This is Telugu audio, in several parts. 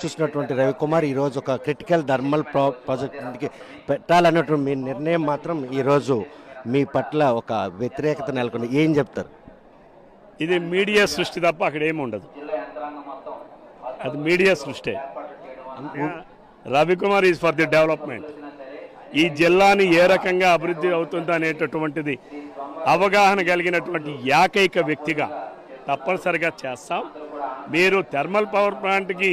చూసినటువంటి రవికుమార్ ఈరోజు ఒక క్రిటికల్ థర్మల్ ప్రో ప్రాజెక్ట్కి పెట్టాలన్నటువంటి మీ నిర్ణయం మాత్రం ఈరోజు మీ పట్ల ఒక వ్యతిరేకత నెలకొని ఏం చెప్తారు? ఇది మీడియా సృష్టి తప్ప అక్కడ ఏమి ఉండదు. అది మీడియా సృష్టి. Ravikumar is for the development. ఈ జిల్లాని ఏ రకంగా అభివృద్ధి అవుతుంది అనేటటువంటిది అవగాహన కలిగినటువంటి ఏకైక వ్యక్తిగా తప్పనిసరిగా చేస్తాం. మీరు థర్మల్ పవర్ ప్లాంట్కి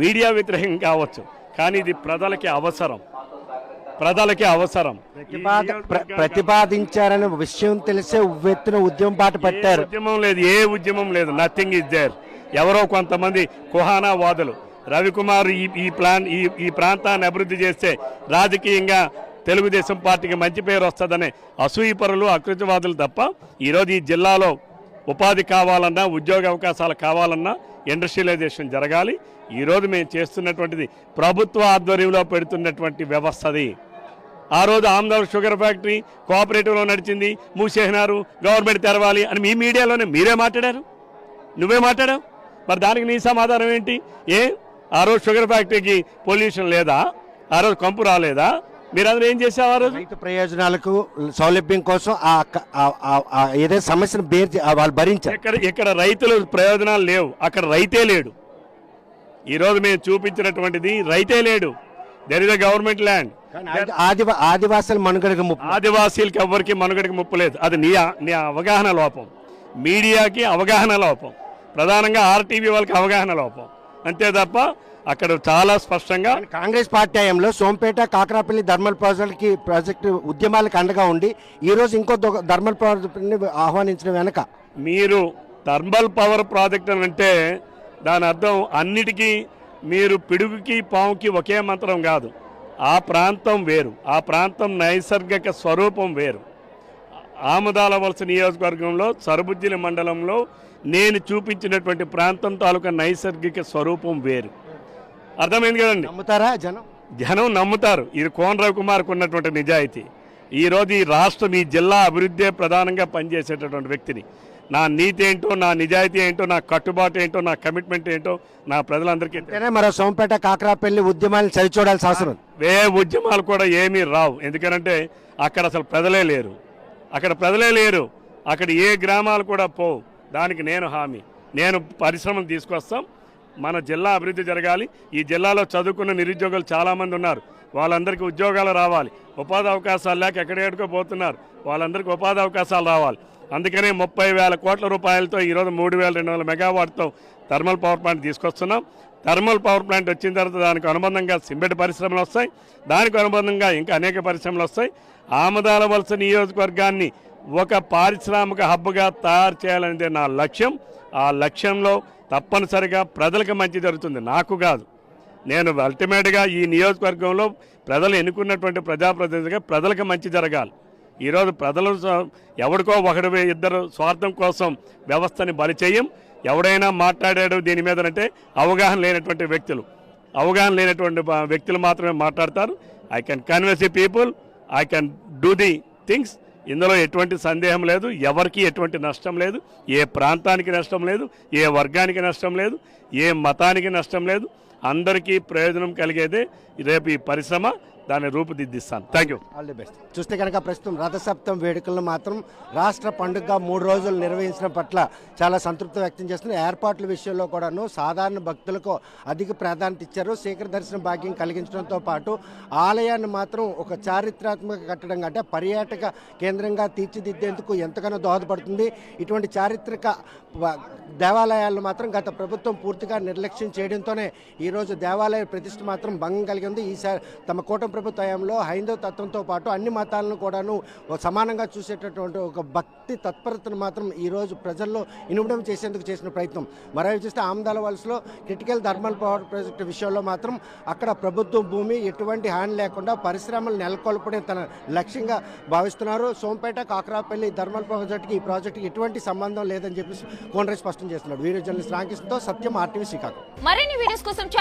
మీడియా వ్యతిరేకం కావచ్చు కానీ ఇది ప్రజలకి అవసరం. ప్రజలకి అవసరం. ప్రతిపాదించారనే విషయం తెలిసే ఉవ్వెత్తున ఉద్యమం ఏ పట్టారు. ఉద్యమం లేదు ఏ ఉద్యమం లేదు. నథింగ్ ఇస్ దేర్ ఎవరో కొంతమంది కుహానా వాదులు. రవికుమార్ ఈ ఈ ప్లాన్ ఈ ఈ ప్రాంతాన్ని అభివృద్ధి చేస్తే రాజకీయంగా తెలుగుదేశం పార్టీకి మంచి పేరు వస్తుందనే అసూయపరులు అకృతవాదులు తప్ప ఈరోజు ఈ జిల్లాలో ఉపాధి కావాలన్నా ఉద్యోగ అవకాశాలు కావాలన్నా ఇండస్ట్రియలైజేషన్ జరగాలి. ఈరోజు మేము చేస్తున్నటువంటిది ప్రభుత్వ ఆధ్వర్యంలో పెడుతున్నటువంటి వ్యవస్థది ఆ రోజు ఆమ్దార్ షుగర్ ఫ్యాక్టరీ కోఆపరేటివ్లో నడిచింది మూసేసినారు గవర్నమెంట్ తెరవాలి అని మీ మీడియాలోనే మీరే మాట్లాడారు? నువ్వే మాట్లాడావు? మరి దానికి నీ సమాధానం ఏంటి? ఏ? ఆ రోజు షుగర్ ఫ్యాక్టరీకి పొల్యూషన్ లేదా? ఆ రోజు కంపు రాలేదా? మీరందరూ ఏం చేసావు ఆ రోజు? రైతు ప్రయోజనాలకు సౌలభ్యం కోసం ఏదైతే సమస్యను బేర్ వాళ్ళు భరించారు. ఇక్కడ ఇక్కడ రైతుల ప్రయోజనాలు లేవు అక్కడ రైతే లేడు. ఈరోజు మేము చూపించినటువంటిది రైతే లేడు. There is a government land ఆదివా ఆదివాసుల మనుగడకు ముప్పు. ఆదివాసీలకి ఎవ్వరికి మనుగడకి ముప్పు లేదు. అది నీ నీ అవగాహన లోపం. మీడియాకి అవగాహన లోపం. ప్రధానంగా ఆర్టీవీ వాళ్ళకి అవగాహన లోపం. అంతే తప్ప అక్కడ చాలా స్పష్టంగా కాంగ్రెస్ పార్టీ హయాంలో సోంపేట కాకరాపల్లి థర్మల్ ప్రాజెక్ట్కి ప్రాజెక్టు ఉద్యమాలకు అండగా ఉండి ఈ రోజు ఇంకో థర్మల్ ప్రాజెక్టుని ఆహ్వానించడం వెనక. మీరు థర్మల్ పవర్ ప్రాజెక్ట్ అని అంటే దాని అర్థం అన్నిటికీ మీరు పిడుగుకి పాముకి ఒకే మంత్రం కాదు. ఆ ప్రాంతం వేరు. ఆ ప్రాంతం నైసర్గిక స్వరూపం వేరు. ఆమదాల వలస నియోజకవర్గంలో సరుబుజ్జిలి మండలంలో నేను చూపించినటువంటి ప్రాంతం తాలూకా నైసర్గిక స్వరూపం వేరు. అర్థమైంది కదండి? నమ్ముతారా జనం? జనం నమ్ముతారు. ఇది కోన రవికుమార్కు ఉన్నటువంటి నిజాయితీ. ఈరోజు ఈ రాష్ట్రం ఈ జిల్లా అభివృద్ధే ప్రధానంగా పనిచేసేటటువంటి వ్యక్తిని. నా నీతి ఏంటో నా నిజాయితీ ఏంటో నా కట్టుబాటు ఏంటో నా కమిట్మెంట్ ఏంటో నా ప్రజలందరికీ మరో సోంపేట కాకరాపల్లి ఉద్యమాలను సరిచూడాల్సిన అవసరం. వే ఉద్యమాలు కూడా ఏమీ రావు. ఎందుకనంటే అక్కడ అసలు ప్రజలే లేరు. అక్కడ ప్రజలే లేరు. అక్కడ ఏ గ్రామాలు కూడా పోవు. దానికి నేను హామీ. నేను పరిశ్రమలు తీసుకొస్తాం. మన జిల్లా అభివృద్ధి జరగాలి. ఈ జిల్లాలో చదువుకున్న నిరుద్యోగులు చాలామంది ఉన్నారు. వాళ్ళందరికీ ఉద్యోగాలు రావాలి. ఉపాధి అవకాశాలు లేక ఎక్కడెక్కడికో పోతున్నారు. వాళ్ళందరికీ ఉపాధి అవకాశాలు రావాలి. అందుకనే ముప్పై వేల కోట్ల రూపాయలతో ఈరోజు మూడు వేల రెండు వందల మెగావాట్తో థర్మల్ పవర్ ప్లాంట్ తీసుకొస్తున్నాం. థర్మల్ పవర్ ప్లాంట్ వచ్చిన తర్వాత దానికి అనుబంధంగా సిమెంట్ పరిశ్రమలు వస్తాయి. దానికి అనుబంధంగా ఇంకా అనేక పరిశ్రమలు వస్తాయి. ఆమదాల వలస నియోజకవర్గాన్ని ఒక పారిశ్రామిక హబ్గా తయారు చేయాలనేదే నా లక్ష్యం. ఆ లక్ష్యంలో తప్పనిసరిగా ప్రజలకు మంచి జరుగుతుంది. నాకు కాదు. నేను అల్టిమేట్గా ఈ నియోజకవర్గంలో ప్రజలు ఎన్నుకున్నటువంటి ప్రజాప్రతినిధిగా ప్రజలకు మంచి జరగాలి. ఈరోజు ప్రజలు ఎవరికో ఎవడికో ఒకడు ఇద్దరు స్వార్థం కోసం వ్యవస్థని బలి చేయం. ఎవడైనా మాట్లాడాడు దీని మీద అంటే అవగాహన లేనటువంటి వ్యక్తులు. అవగాహన లేనటువంటి వ్యక్తులు మాత్రమే మాట్లాడతారు. I can convince the people I can do the things ఇందులో ఎటువంటి సందేహం లేదు ఎవరికి ఎటువంటి నష్టం లేదు ఏ ప్రాంతానికి నష్టం లేదు ఏ వర్గానికి నష్టం లేదు ఏ మతానికి నష్టం లేదు అందరికీ ప్రయోజనం కలిగేదే రేపు ఈ పరిశ్రమ. దాన్ని రూపుదిద్దిస్తాను. Thank you all the best చూస్తే కనుక ప్రస్తుతం రథసప్తం వేడుకలను మాత్రం రాష్ట్ర పండుగగా మూడు రోజులు నిర్వహించడం పట్ల చాలా సంతృప్తి వ్యక్తం చేస్తున్న ఏర్పాట్ల విషయంలో కూడాను సాధారణ భక్తులకు అధిక ప్రాధాన్యత ఇచ్చారు. శీఘ్ర దర్శన భాగ్యం కలిగించడంతో పాటు ఆలయాన్ని మాత్రం ఒక చారిత్రాత్మక కట్టడం అంటే పర్యాటక కేంద్రంగా తీర్చిదిద్దేందుకు ఎంతగానో దోహదపడుతుంది. ఇటువంటి చారిత్రక దేవాలయాలను మాత్రం గత ప్రభుత్వం పూర్తిగా నిర్లక్ష్యం చేయడంతోనే ఈ ఈరోజు దేవాలయ ప్రతిష్ఠ మాత్రం భంగం కలిగి ఉంది. ఈసారి తమ కూటమి ప్రభుత్వంలో హైందవ తత్వంతో పాటు అన్ని మతాలను కూడాను సమానంగా చూసేటటువంటి ఒక భక్తి తత్పరతను మాత్రం ఈరోజు ప్రజల్లో ఇనుమడం చేసేందుకు చేసిన ప్రయత్నం. మరో చూస్తే ఆమదాల వలసలో క్రిటికల్ థర్మల్ పవర్ ప్రాజెక్టు విషయంలో మాత్రం అక్కడ ప్రభుత్వ భూమి ఎటువంటి హాని లేకుండా పరిశ్రమలు నెలకొల్పడే తన లక్ష్యంగా భావిస్తున్నారు. సోంపేట కాకరాపల్లి థర్మల్ ప్రాజెక్టుకి ఈ ప్రాజెక్టుకి ఎటువంటి సంబంధం లేదని చెప్పేసి కోనరాజ్ స్పష్టం చేస్తున్నాడు. వీడియో జర్నలిస్ట్ రామకృష్ణతో సత్యం ఆర్టీవీ శ్రీకాకుళం. మరిన్ని వీడియోస్ కోసం